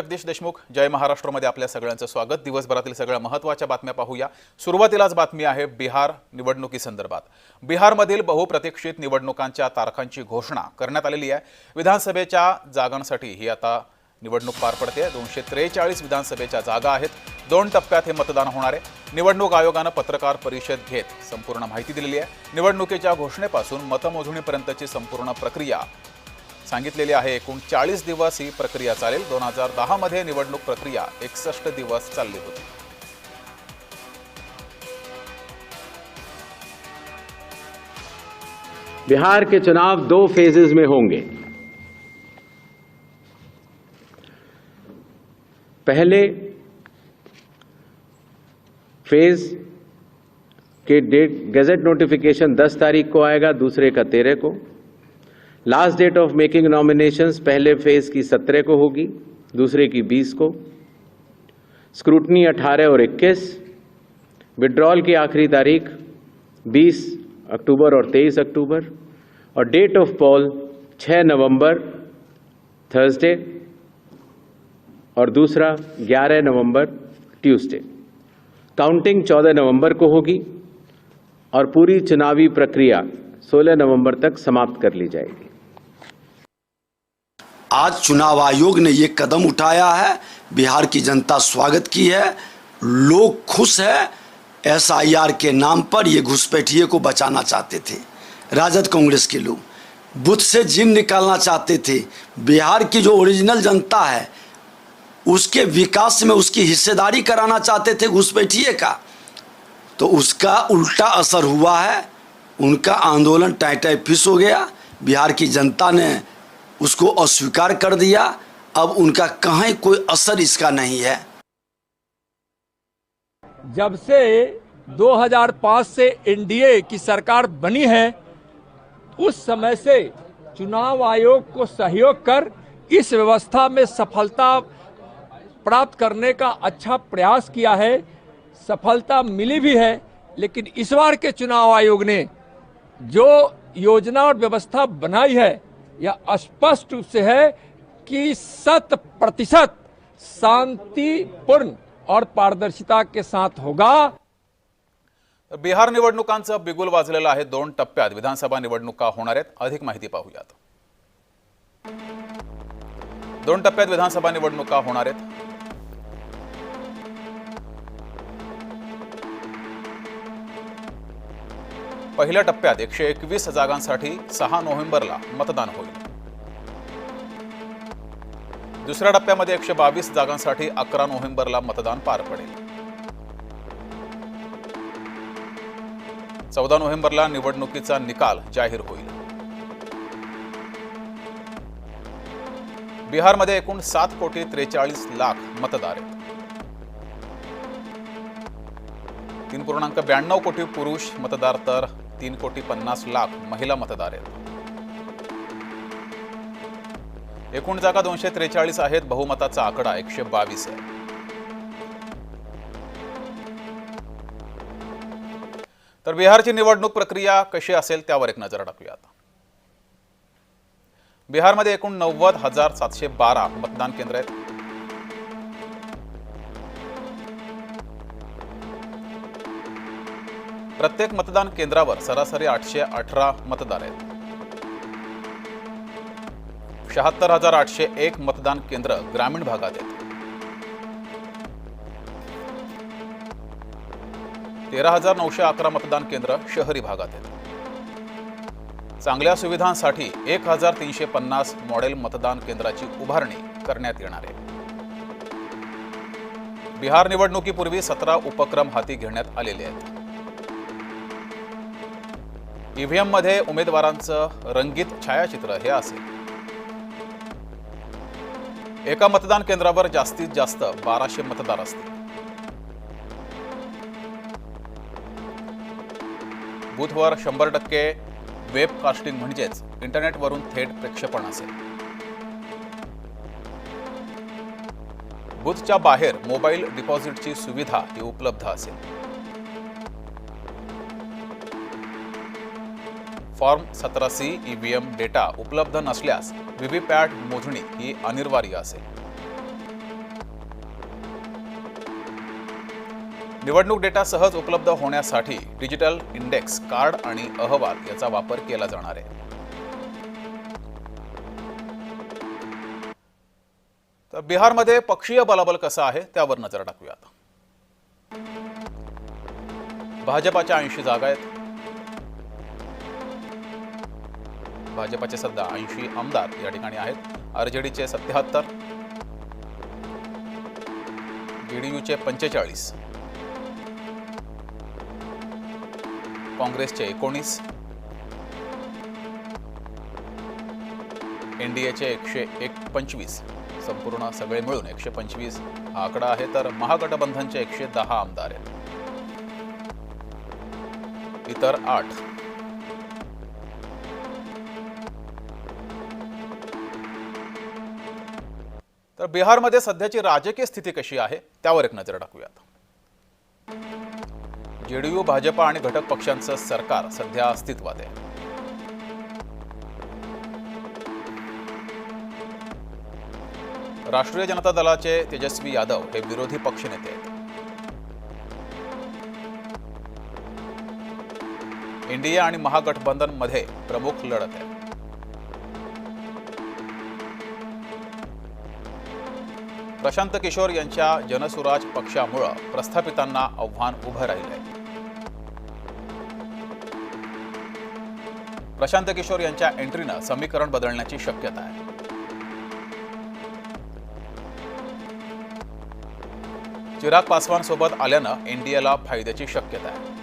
जगदीश देशमुख जय महाराष्ट्रमध्ये आपल्या सगळ्यांचं स्वागत. दिवसभरातील सगळ्या महत्त्वाच्या बातम्या पाहूया. सुरुवातीलाच बातमी आहे बिहार निवडणुकीसंदर्भात. बिहारमधील बहुप्रतीक्षित निवडणुकांच्या तारखांची घोषणा करण्यात आलेली आहे. विधानसभेच्या जागांसाठी ही आता निवडणूक पार पडते. दोनशे त्रेचाळीस विधानसभेच्या जागा आहेत. दोन टप्प्यात हे मतदान होणार आहे. निवडणूक आयोगानं पत्रकार परिषद घेत संपूर्ण माहिती दिलेली आहे. निवडणुकीच्या घोषणेपासून मतमोजणीपर्यंतची संपूर्ण प्रक्रिया सांगितलेली आहे, एकूण चाळीस दिवस ही प्रक्रिया चालेल. दोन हज़ार दहामध्ये निवडणूक प्रक्रिया एकसष्ट दिवस चालली होती. बिहार के चुनाव दो फेजेस में होंगे। पहले फ़ेज़ के डेट गजट नोटिफिकेशन 10 तारीख को आएगा, दूसरे का 13 को। Last date of making nominations पहले फ़ेज़ की 17 को होगी, दूसरे की 20 को। स्क्रूटनी 18 और 21 विड्रॉल की आखिरी तारीख 20 अक्टूबर और 23 अक्टूबर। और डेट ऑफ़ पॉल 6 नवंबर थर्सडे और दूसरा 11 नवंबर ट्यूसडे काउंटिंग 14 नवंबर को होगी और पूरी चुनावी प्रक्रिया 16 नवंबर तक समाप्त कर ली जाएगी। आज चुनाव आयोग ने ये कदम उठाया है। बिहार की जनता स्वागत की है। लोग खुश है। एसआईआर के नाम पर ये घुसपैठिए को बचाना चाहते थे। राजद कांग्रेस के लोग बुथ से जिन निकालना चाहते थे। बिहार की जो ओरिजिनल जनता है, उसके विकास में उसकी हिस्सेदारी कराना चाहते थे घुसपैठिए का। तो उसका उल्टा असर हुआ है। उनका आंदोलन टाई टाई फिस हो गया। बिहार की जनता ने उसको अस्वीकार कर दिया। अब उनका कहीं कोई असर इसका नहीं है। जब से 2005 से एनडीए की सरकार बनी है, उस समय से चुनाव आयोग को सहयोग कर इस व्यवस्था में सफलता प्राप्त करने का अच्छा प्रयास किया है। सफलता मिली भी है, लेकिन इस बार के चुनाव आयोग ने जो योजना और व्यवस्था बनाई है यह स्पष्ट रूप से है कि शत प्रतिशत शांतिपूर्ण और पारदर्शिता के साथ होगा। बिहार निवणुक बिगुल वजले है दोन टप्प्या विधानसभा निवडणुका होना आहेत. अधिक माहिती पाहूयात. दोन टप्प्यात विधानसभा निवडणुका होना आहेत. पहिल्या टप्प्यात एकशे एकवीस जागांसाठी सहा नोव्हेंबरला मतदान होईल. दुसऱ्या टप्प्यामध्ये एकशे बावीस जागांसाठी अकरा नोव्हेंबरला मतदान पार पडेल. चौदा नोव्हेंबरला निवडणुकीचा निकाल जाहीर होईल. बिहारमध्ये एकूण सात कोटी त्रेचाळीस लाख मतदार आहेत. तीन पूर्णांक ब्याण्णव कोटी पुरुष मतदार तर तीन कोटी पन्नास लाख महिला मतदार आहेत. एकूण जागा दोनशे त्रेचाळीस आहेत बहुमताचा आकडा एकशे बावीस आहे. तर बिहारची निवडणूक प्रक्रिया कशी असेल त्यावर एक नजर टाकूयात बिहारमध्ये एकूण नव्वद हजार सातशे बारा मतदान केंद्र आहेत. प्रत्येक मतदान केंद्रावर सरासरी आठशे अठरा मतदार आहेत. शहात्तर हजार आठशे एक मतदान केंद्र ग्रामीण भागात आहेत. तेरा हजार नऊशे अकरा मतदान केंद्र शहरी भागात आहेत. चांगल्या सुविधांसाठी एक हजार तीनशे पन्नास मॉडेल मतदान केंद्राची उभारणी करण्यात येणार आहे. बिहार निवडणुकीपूर्वी सतरा उपक्रम हाती घेण्यात आलेले आहेत. ईव्हीएममध्ये उमेदवारांचं रंगीत छायाचित्र हे असेल. एका मतदान केंद्रावर जास्तीत जास्त बाराशे मतदार असतील. बूथवर शंभर टक्के वेब कास्टिंग म्हणजेच इंटरनेटवरून थेट प्रक्षेपण असेल. बूथच्या बाहेर मोबाईल डिपॉझिटची सुविधा ही उपलब्ध असेल. फॉर्म सतरा C E V M data उपलब्ध नसल्यास व्हीव्हीपॅट मोजणी ही अनिवार्य असेल. निवडणूक डेटा सहज उपलब्ध होण्यासाठी डिजिटल इंडेक्स कार्ड आणि अहवाल याचा वापर केला जाणार आहे. तर बिहारमध्ये पक्षीय बलाबल कसा आहे त्यावर नजर टाकूयात भाजपाच्या ऐंशी जागा आहेत. भाजपाचे सध्या ऐंशी आमदार या ठिकाणी आहेत. आरजेडीचे सत्याहत्तर जेडीयूचे पंचेचाळीस काँग्रेसचे एकोणीस एनडीएचे एकशे एक पंचवीस संपूर्ण सगळे मिळून एकशे पंचवीस हा आकडा आहे. तर महागठबंधनचे एकशे दहा आमदार आहेत. इतर आठ तर बिहारमध्ये सध्याची राजकीय स्थिती कशी आहे त्यावर एक नजर टाकूयात. जेडीयू भाजपा आणि घटक पक्षांचं सरकार सध्या अस्तित्वात आहे. राष्ट्रीय जनता दलाचे तेजस्वी यादव हे विरोधी पक्षनेते आहेत. इंडिया आणि महागठबंधनमध्ये प्रमुख लढत आहे. प्रशांत किशोर यांच्या जनसुराज पक्षामुळं प्रस्थापितांना आव्हान उभं राहिलंय. प्रशांत किशोर यांच्या एंट्रीनं समीकरण बदलण्याची शक्यता आहे. चिराग पासवान सोबत आल्यानं एनडीएला फायद्याची शक्यता आहे.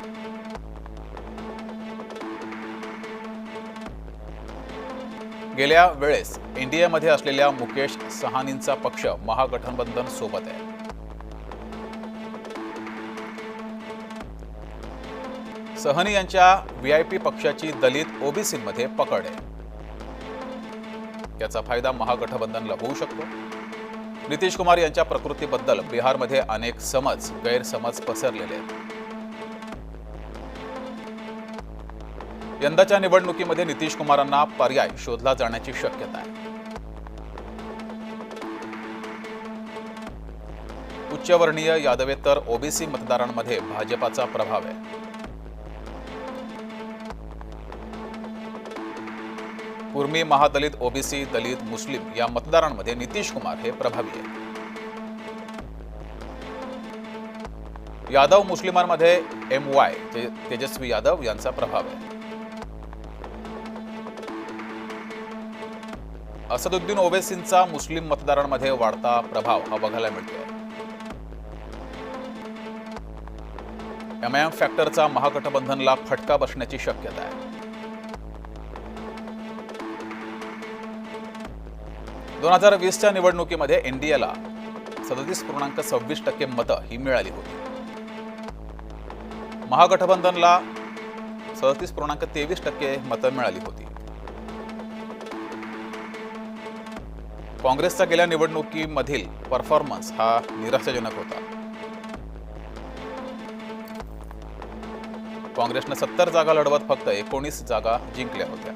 गेल्या वेळेस एनडीएमध्ये असलेल्या मुकेश सहानींचा पक्ष महागठबंधन सोबत आहे. सहनी यांच्या व्हीआयपी पक्षाची दलित ओबीसीमध्ये पकड आहे. याचा फायदा महागठबंधनला होऊ शकतो. नितीश कुमार यांच्या प्रकृतीबद्दल बिहारमध्ये अनेक समज गैरसमज पसरलेले आहेत. यंदाच्या निवडणुकीमध्ये नितीश कुमारांना पर्याय शोधला जाण्याची शक्यता आहे. उच्चवर्णीय यादवेतर ओबीसी मतदारांमध्ये भाजपाचा प्रभाव आहे. उर्मी महादलित ओबीसी दलित मुस्लिम या मतदारांमध्ये नितीश कुमार हे प्रभावी आहेत. यादव मुस्लिमांमध्ये एम वाय तेजस्वी यादव यांचा प्रभाव आहे. असदुद्दीन ओवेसींचा मुस्लिम मतदारांमध्ये वाढता प्रभाव हा बघायला मिळतोय. एमआयएम फॅक्टरचा महागठबंधनला फटका बसण्याची शक्यता आहे. दोन हजार वीसच्या निवडणुकीमध्ये एनडीएला सदतीस पूर्णांक सव्वीस टक्के मतं ही मिळाली होती. महागठबंधनला सदतीस पूर्णांक तेवीस टक्के मतं मिळाली होती. काँग्रेसचा गेल्या निवडणुकीमधील परफॉर्मन्स हा निराशाजनक होता. काँग्रेसनं सत्तर जागा लढवत फक्त एकोणीस जागा जिंकल्या होत्या.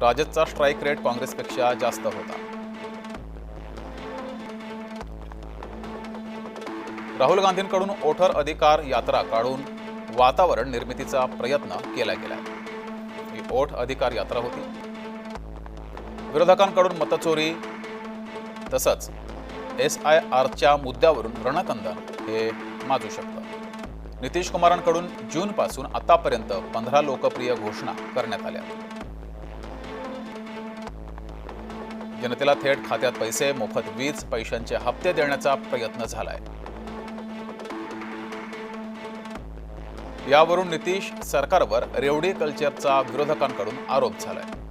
राजदचा स्ट्राईक रेट काँग्रेसपेक्षा जास्त होता. राहुल गांधींकडून ओठर अधिकार यात्रा काढून वातावरण निर्मितीचा प्रयत्न केला गेला. ही ओठ अधिकार यात्रा होती. विरोधकांकडून मतचोरी तसंच एस आय आरच्या मुद्द्यावरून रणकंदन हे माजू शकतं नितीश कुमारांकडून जूनपासून आतापर्यंत पंधरा लोकप्रिय घोषणा करण्यात आल्या. जनतेला थेट खात्यात पैसे मोफत वीज पैशांचे हप्ते देण्याचा प्रयत्न झालाय. यावरून नितीश सरकारवर रेवडी कल्चरचा विरोधकांकडून आरोप झालाय.